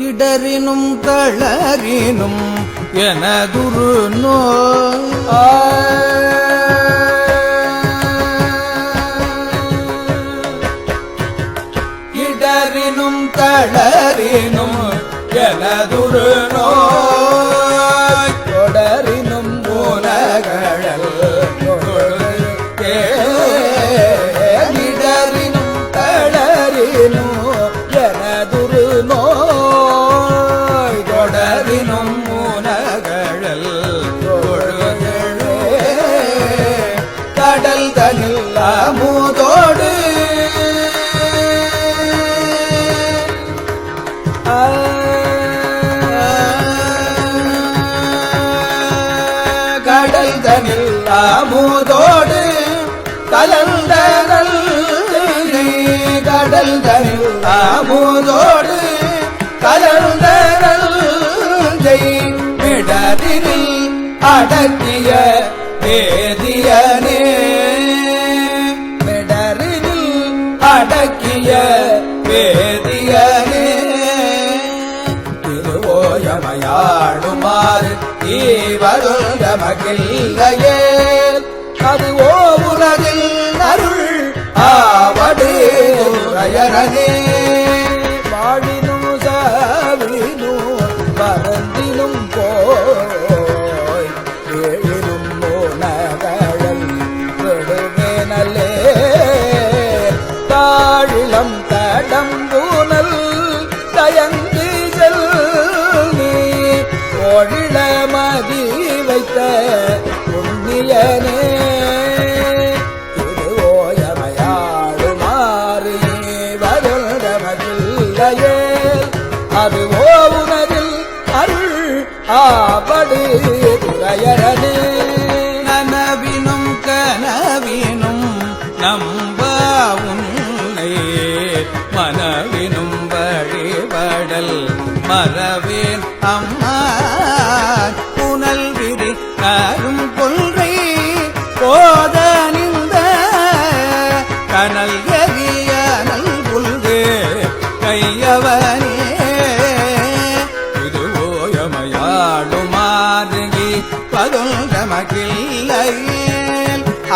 இடரினும் தளரினும் எனதுரு நோய். இடரினும் தளரினும் எனதுரு நோய். அமுதோடு கலந்த கடல் தனில் அமுதோடு கலந்த நல்லை மிடரில் அடக்கிய வேதியனே. மிடரில் அடக்கிய வேதியனே. திருவோயமையாடுமாறு ஈவருள் மகிழ்கையே அது ஓ உலகில் அருள் ஆவடு ரயரனே வாழினும் சாவினும் பரந்தினும் போய் ஏழினும் மோனகழல் விடுவேனலே தாழிலம் தடம்பூனல் தயங்கு செல்வி ஒழில மதி வைத்த புண்ணியனே பாடு துறையரனே. நனவினும் கனவினும் நம்ப உன்னை. மனவினும் வழிபடல் மறவேன் அம்மா. புனல் விரி கரும் கொள்கை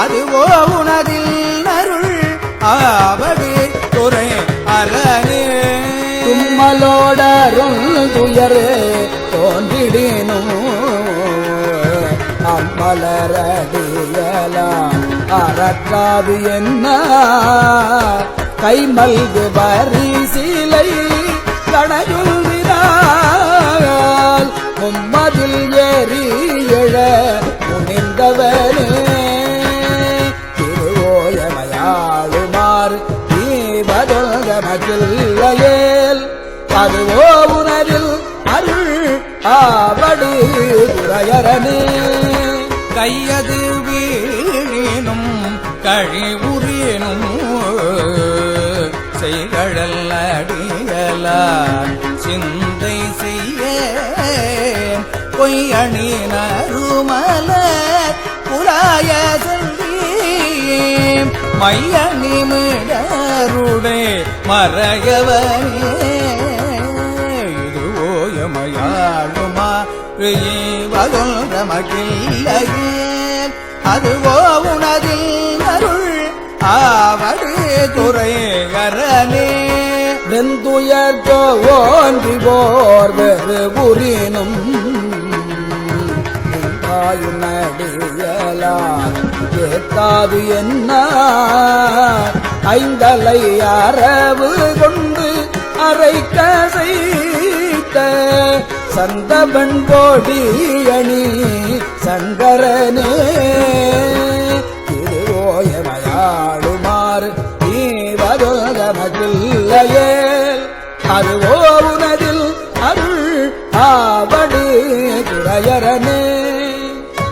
அதுவோ உனதில் அருள் ஆவடி துறை அரணே. தும்மலோடரும் துயரே தோன்றிடினும் அம்மலரடியலாம் அறக்காது என்ன கைமல்கு பரிசீலை கடையுள்ளால் மும்மதில் ஏறி எழ முனிந்தவனே. துறையரனே கையது வீழினும் கழிவுறினும் செய்கழல் அடியலார் சிந்தை செய்ய பொய்யணி நறுமலர் புலாய செல்வி மையணி மிடருடே மறையவனே வகுந்த மகிழ்லையே அதுவோ உனதில் அருள் ஆவடு துறையரனே. வெந்துயர் ஓன்றி போர் வெறு புரினும் நடியலார் ஏத்தாது என்ன ஐந்தலை அரவு கொண்டு அரைக்க செய்த சந்தபன் போடி அணி சங்கரனே திருவோயமையாடுமாறு ஓயமையாடுமாறு அருவோ உனதில் அருள் ஆவடி துறையரனே.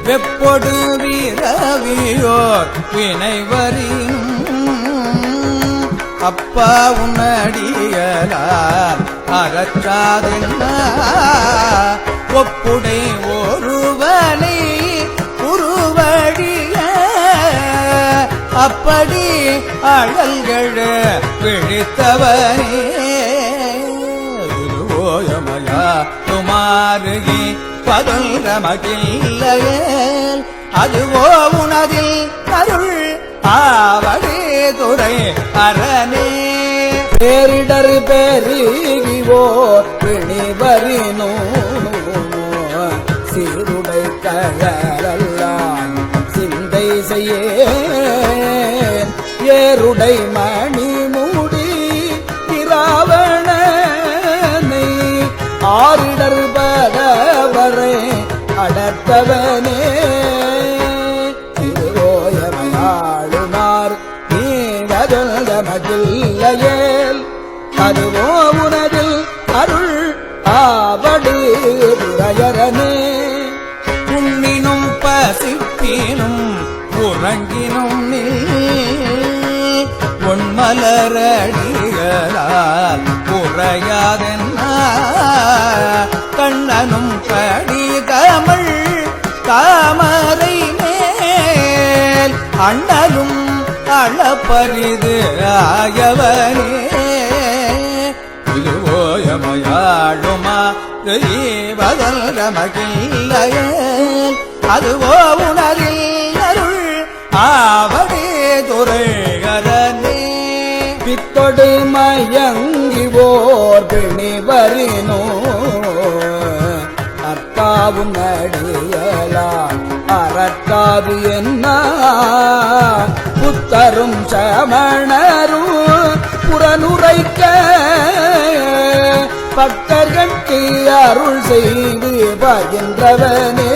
வெப்பொடு வீரவியோர் வினைவரின் அப்பா உன்னடியலார் அறச்சாதென்ன ஒப்புடை ஒருவனை உருவழிய அப்படி அழல்கள் விழித்தவனே. ஓயமயா மாறுகி பதுல்ற மகிழ்லையேல் அதுவோ உனதில் அருள் ஆவடி துறை அரணே பேரிடர் பெருகிவோ பிணிவரினோ சீருடை கழலாம் சிந்தை செய்ய ஏருடை மணி மூடி இராவணனை ஆரிடர் பதவரை அடர்த்தவனே உறங்கினும் உறங்கினும் நீ உண்மலரடிகளால் உறையாதென்ன கண்ணனும் கடி தமிழ் தாமரை மேல் அண்ணலும் அளப்பரிது ஆயவனே. இதுவோயமையாளுமா தெய்வதல் மகிழ்லையே அதுவோ உணரில் அருள் ஆவடே துறைகரனே பித்தொடு மயங்கி ஓர் பிணிவரினோ அத்தாவும் நடியலாம் அறக்காது என்ன புத்தரும் சமணரும் புறனுரைக்க பக்தர்கள் அருள் செய்து பகின்றவனே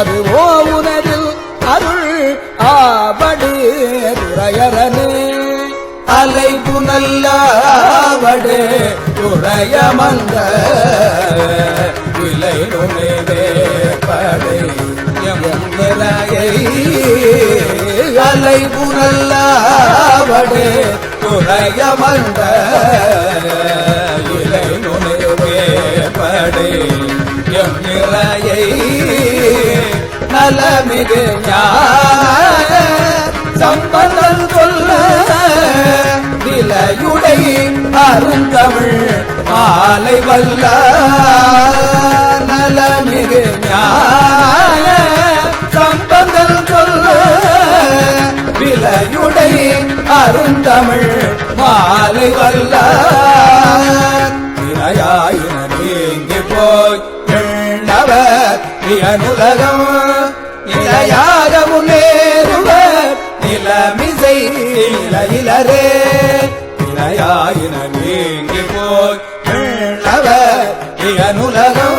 அது உனதில் அருள் ஆவடு துறையரனே. அலை புனல்லாவடே துறையமந்த விலை நுழைவே அலை புனல்லாவடே துறையமந்த விலை நுழைவே படை நிறையை நலமிகு ஞான சம்பந்தம் சொல்ல நிலையுடை அருந்தமிழ் மாலை வல்ல நலமிகு ஞான சம்பந்தம் சொல்ல விலையுடை அருந்தமிழ் மாலை வல்ல இணையாயின நீங்கி போய் எண்ணவர் வியனுலகம் நிலையாக முன்னேறுவர். நிலமிசை இளையிலரே இளையாயின நீங்கி போய் எண்ணவர் வியனுலகம்